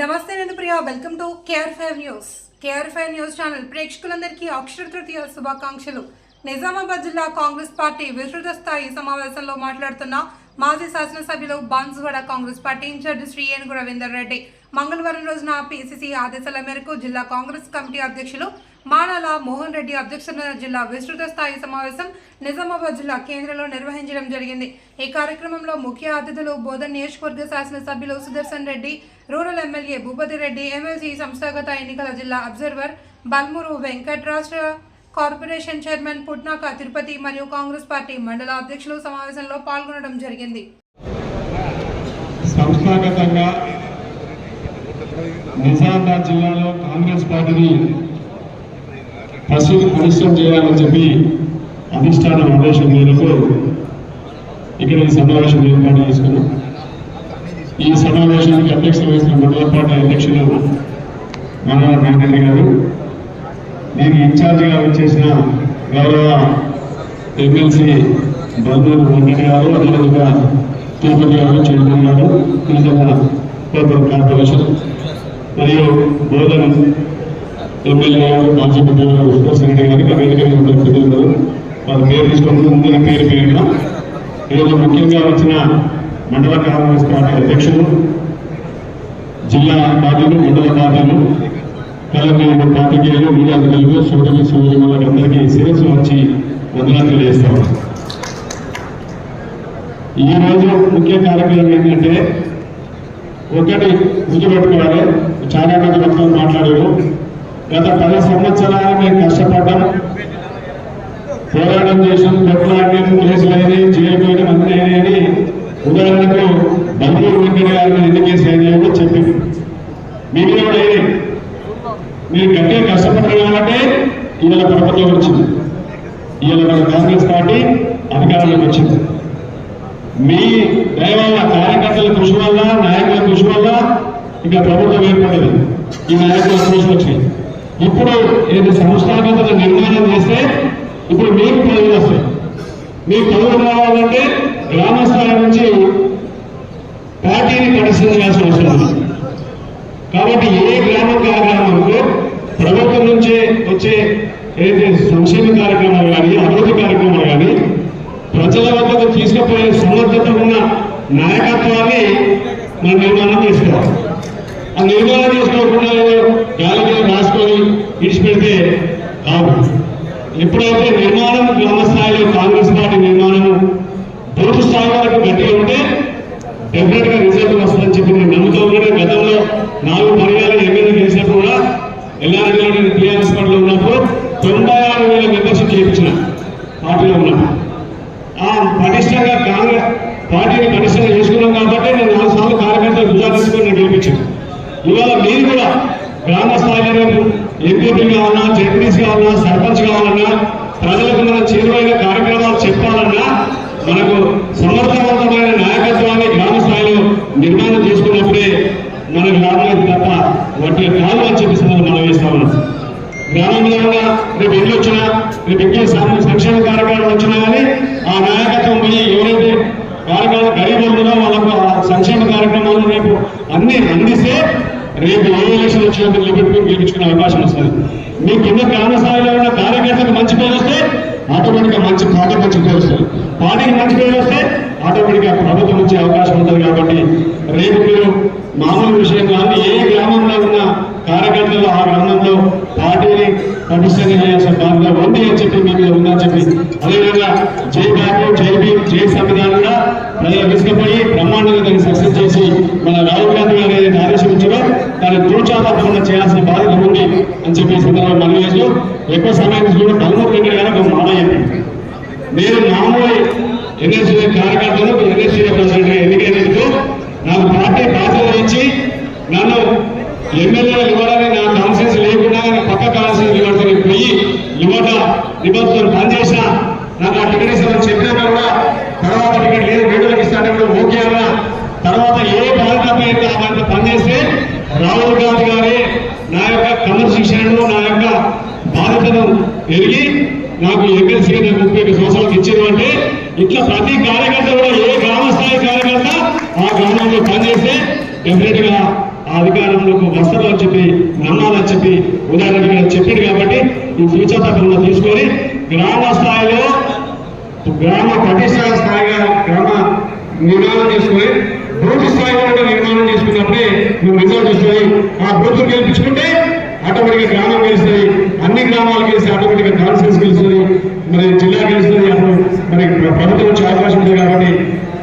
నమస్తే నేను Priya welcome to KR five news KR five news channel ప్రేక్షకులందరికీ అక్షర తృతీయ శుభాకాంక్షలు. నిజామాబాద్ జిల్లా కాంగ్రెస్ పార్టీ విస్తృత స్థాయి సమావేశంలో మాట్లాడుతున్న మాజీ శాసనసభ్యులు బాన్సువాడ కాంగ్రెస్ పార్టీ ఇన్ఛార్జి శ్రీ ఏనుగు రవీందర్ రెడ్డి. మంగళవారం రోజున పిసిసి ఆదేశాల మేరకు జిల్లా కాంగ్రెస్ కమిటీ అధ్యక్షులు మానాల మోహన్ రెడ్డి అధ్యక్షతన జిల్లా విస్తృత స్థాయి సమావేశం నిజామాబాద్ జిల్లా కేంద్రంలో నిర్వహించడం జరిగింది. ఈ కార్యక్రమంలో ముఖ్య అతిథులు బోధన్ నియోజకవర్గ శాసనసభ్యులు Sudarshan Reddy rural MLA Bhupathi Reddy MLC సంస్థాగత ఎన్నికల జిల్లా అబ్జర్వర్ బల్మూరు వెంకట్ రాష్ట్ర కార్పొరేషన్ చైర్మన్ పుట్నాక తిరుపతి మరియు కాంగ్రెస్ పార్టీ మండల అధ్యక్షులు సమావేశంలో పాల్గొనడం జరిగింది. సంస్థాగతంగా నిజామాబాద్ జిల్లాలో కాంగ్రెస్ పార్టీని ప్రస్తుతం పరిశ్రమ చేయాలని చెప్పి అధిష్టాన ఆదేశం మేరకు ఇక్కడ ఈ సమావేశం ఏర్పాటు చేసుకున్నాం. ఈ సమావేశానికి అధ్యక్షత వహిస్తున్న మండలపాటి అధ్యక్షులు మనోహర్ రెడ్డి గారు దీనికి ఇన్ఛార్జిగా వచ్చేసిన గౌరవ ఎమ్మెల్సీ బంధువులు వెంకట గారు అదేవిధంగా తిరుపతి గారు చైర్మన్ గారు గిరిజన కోర్పొరేట్ కార్పొరేషన్ మరియు బోధన ఎమ్మెల్యే గారు మాజీ మంత్రి గారు గారికి ఉన్న పెద్దలు వారి పేరు తీసుకుని ముందుగా పేరు పేరున? ఈరోజు ముఖ్యంగా వచ్చిన మండల కాంగ్రెస్ పార్టీ అధ్యక్షులు జిల్లా పార్టీలు మండల పార్టీలు తెలంగాణ పార్టీకేయులు మీడియా తెలుగు సోదరి సోదరులందరికీ శిరస్సు వచ్చి వందనాలు తెలియజేస్తాం ఈ రోజు ముఖ్య కార్యక్రమం ఏంటంటే ఒకటి గుర్తుపెట్టుకోవాలి. చాలా మంది భక్తులు మాట్లాడారు. గత పది సంవత్సరాలు మేము కష్టపడ్డాం. పోరాటం చేసాం కొట్లాడినాం కేసులు అయినాయి. జైలు అన్నీ అయినాయని ఉదాహరణకు బంధువులు వెంకట గారిని మీద ఎన్ని కేసులు అయినాయో కూడా చెప్పింది మీకు కూడా మీరు గట్టిగా కష్టపడ్డారు కాబట్టి ఇవాళ ప్రభుత్వం వచ్చింది. ఇవాళ మన కాంగ్రెస్ పార్టీ అధికారంలోకి వచ్చింది. మీ దయ వల్ల కార్యకర్తల కృషి వల్ల నాయకుల కృషి వల్ల ఇంకా ప్రభుత్వం ఏర్పడింది ఈ నాయకుల కృషి వచ్చింది ఇప్పుడు ఇది సంస్థాగత నిర్మాణం చేస్తే ఇప్పుడు మీకు పదవులు వస్తాయి మీకు పదవులు రావాలంటే గ్రామ స్థాయి నుంచి పార్టీని పరిశీలించాల్సిన అవసరం ఉంది. కాబట్టి ఏ గ్రామం ఆ గ్రామంలో ప్రభుత్వం నుంచే వచ్చే ఏదైతే సంక్షేమ కార్యక్రమాలు కానీ అభివృద్ధి కార్యక్రమాలు కానీ ప్రజల వద్దకు తీసుకుపోయే సమర్థత ఉన్న నాయకత్వాన్ని మన నిర్మాణం చేసుకోవాలి ఆ నిర్మాణం విడిచిపెడితే కాదు. ఎప్పుడైతే నిర్మాణం గ్రామ స్థాయిలో కాంగ్రెస్ పార్టీ నిర్మాణం బూత్ స్థాయి వరకు గట్టిగా ఉంటే డెఫినెట్గా రిజల్ట్ వస్తుందని చెప్పి నేను నమ్ముతూ ఉన్నాను. గతంలో నాలుగు పర్యాలు ఎమ్మెల్యే గెలిచినప్పుడు కూడా ఎల్ఆర్ఎల్లో నేను టీఆర్ఎస్ పార్టీలో ఉన్నప్పుడు తొంభై ఆరు వేల మెంబర్షిప్ చేయించిన పార్టీలో ఉన్నప్పుడు. ఆ పటిష్టంగా కాంగ్రెస్ పార్టీని పటిష్టంగా చేసుకున్నాం కాబట్టి నేను నాలుగు సార్లు కార్యకర్తలు గుజారించుకొని నేను గెలిపించాను. ఇవాళ మీరు కూడా గ్రామ స్థాయిలో ఎంపీపీ కావాలన్నా జడ్పీస్ కావాలన్నా సర్పంచ్ కావాలన్నా ప్రజలకు మనం చేరువైన కార్యక్రమాలు చెప్పాలన్నా మనకు సమర్థవంతమైన నాయకత్వాన్ని గ్రామ స్థాయిలో నిర్మాణం చేసుకున్నప్పుడే మన గ్రామానికి తప్ప వడ్డీ కాదు అని చెప్పి మనం వేస్తాము గ్రామంలో ఉన్న రేపు ఎన్ని వచ్చినా రేపు ఇంకే సంక్షేమ కార్యక్రమాలు వచ్చినా కానీ ఆ నాయకత్వం పోయి ఎవరైతే కార్యక్రమం గరీబ్ వాళ్ళకు ఆ సంక్షేమ కార్యక్రమాలు రేపు అన్ని అందిస్తే రేపు ఏ ఎలక్షన్ వచ్చినప్పుడు నిలబెట్టుకుని గెలిపించుకునే అవకాశం వస్తుంది మీ కింద గ్రామ స్థాయిలో ఉన్న కార్యకర్తకు మంచి పేరు వస్తే ఆటోమేటిక్గా మంచి పార్టీ మంచి పేరు వస్తుంది. పార్టీకి మంచి పేరు వస్తే ఆటోమేటిక్గా ప్రభుత్వం వచ్చే అవకాశం ఉంటుంది కాబట్టి రేపు మీరు మామూలు విషయం కాదు ఏ గ్రామంలో ఉన్న కార్యకర్తలు ఆ గ్రామంలో పార్టీని పటిష్టంగా చేయాల్సిన బాధ్యత ఉంది అని చెప్పి మీ మీద ఉందని చెప్పి. అదేవిధంగా జై బాబు జై భీమ్ జై సంవిధానం కూడా ప్రజలు విసుకపోయి బ్రహ్మాండంగా దాన్ని సక్సెస్ చేసి మన రాజు గాంధీ గారు ఏదైతే ఆదేశం ఇచ్చారో దాన్ని చేయాల్సిన బాధ్యత ఉంది అని చెప్పి ఈ సందర్భంగా మనం చేస్తూ ఎక్కువ సమయం కూడా పదమూడు వెంకట గారు ఒక మాట నేను మామూలు ఎన్ఎస్సీ కార్యకర్తలు ఎన్ఎస్సీ ప్రెసిడెంట్ ఎన్నికైనందుకు నాకు పార్టీ బాధ్యత ఇచ్చి నన్ను ఎమ్మెల్యేలు ఇవ్వాలని నా కాన్సెన్స్ లేకుండా పక్క కాన్సెన్స్ ఇవ్వడానికి పోయి యువత నిబంధనలు పనిచేసిన నాకు ఆ టికెట్ ఇస్తామని చెప్పినా కూడా తర్వాత టికెట్ లేదు వేడుకలకు ఇస్తానే కూడా ఓకే అన్నా తర్వాత ఏ బాధ్యత మీద ఆ బాధ్యత పనిచేస్తే రాహుల్ గాంధీ గారి నా యొక్క క్రమశిక్షణను నా యొక్క బాధ్యతను ఎరిగి నాకు ఎమ్మెల్సీ నాకు ముప్పై ఐదు సంవత్సరాలకు ఇచ్చారు అంటే ఇట్లా ప్రతి కార్యకర్త కూడా ఏ గ్రామ స్థాయి కార్యకర్త ఆ గ్రామంలో పనిచేస్తే డెఫినెట్గా ఆ అధికారంలోకి అని చెప్పి నమ్మాలని చెప్పి ఉదాహరణకి ఇక్కడ చెప్పింది కాబట్టి ఈ ఫ్యూచర్ తప్పకుండా తీసుకొని గ్రామ స్థాయిలో గ్రామ పటిష్ట స్థాయిగా గ్రామ నిర్మాణం చేసుకుని బూత్ స్థాయిలో కూడా నిర్మాణం చేసుకున్నప్పుడే నువ్వు రిజల్ట్ వస్తుంది. ఆ బూత్ గెలిపించుకుంటే ఆటోమేటిక్ గ్రామం గెలుస్తుంది. అన్ని గ్రామాలు గెలిస్తే ఆటోమేటిక్ కాన్ఫరెన్స్ గెలుస్తుంది. మరి జిల్లా గెలుస్తుంది. మనకి ప్రభుత్వం వచ్చే అవకాశం ఉంది కాబట్టి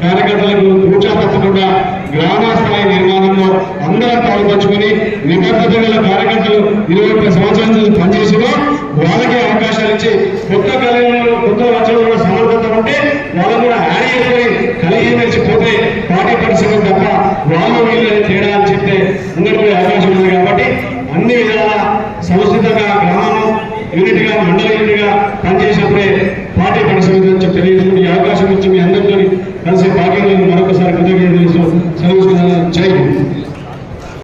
కార్యకర్తలకు కూర్చా గ్రామ స్థాయి నిర్మాణంలో అందరం పాల్పంచుకొని నిబద్ధత గల కార్యకర్తలు ఇరవై ఒక్క సంవత్సరాల నుంచి పనిచేసినా వాళ్ళకే అవకాశాలు ఇచ్చి కొత్త కళ్యాణంలో కొత్త వచ్చడంలో సమర్థత ఉంటే వాళ్ళు కూడా హ్యాడీ చేసుకొని కలిగి మెలిచిపోతే పార్టీ పరిశ్రమ తప్ప వాళ్ళు వీళ్ళని తేడా అని చెప్తే అందరికీ అవకాశం ఉంది కాబట్టి అన్ని విధాల సముచితంగా గ్రామం యూనిట్గా మండల యూనిట్గా పనిచేసినప్పుడే కొనసాగించే తెలియదు ఈ అవకాశం ఇచ్చి మీ అందరితో కలిసి పాట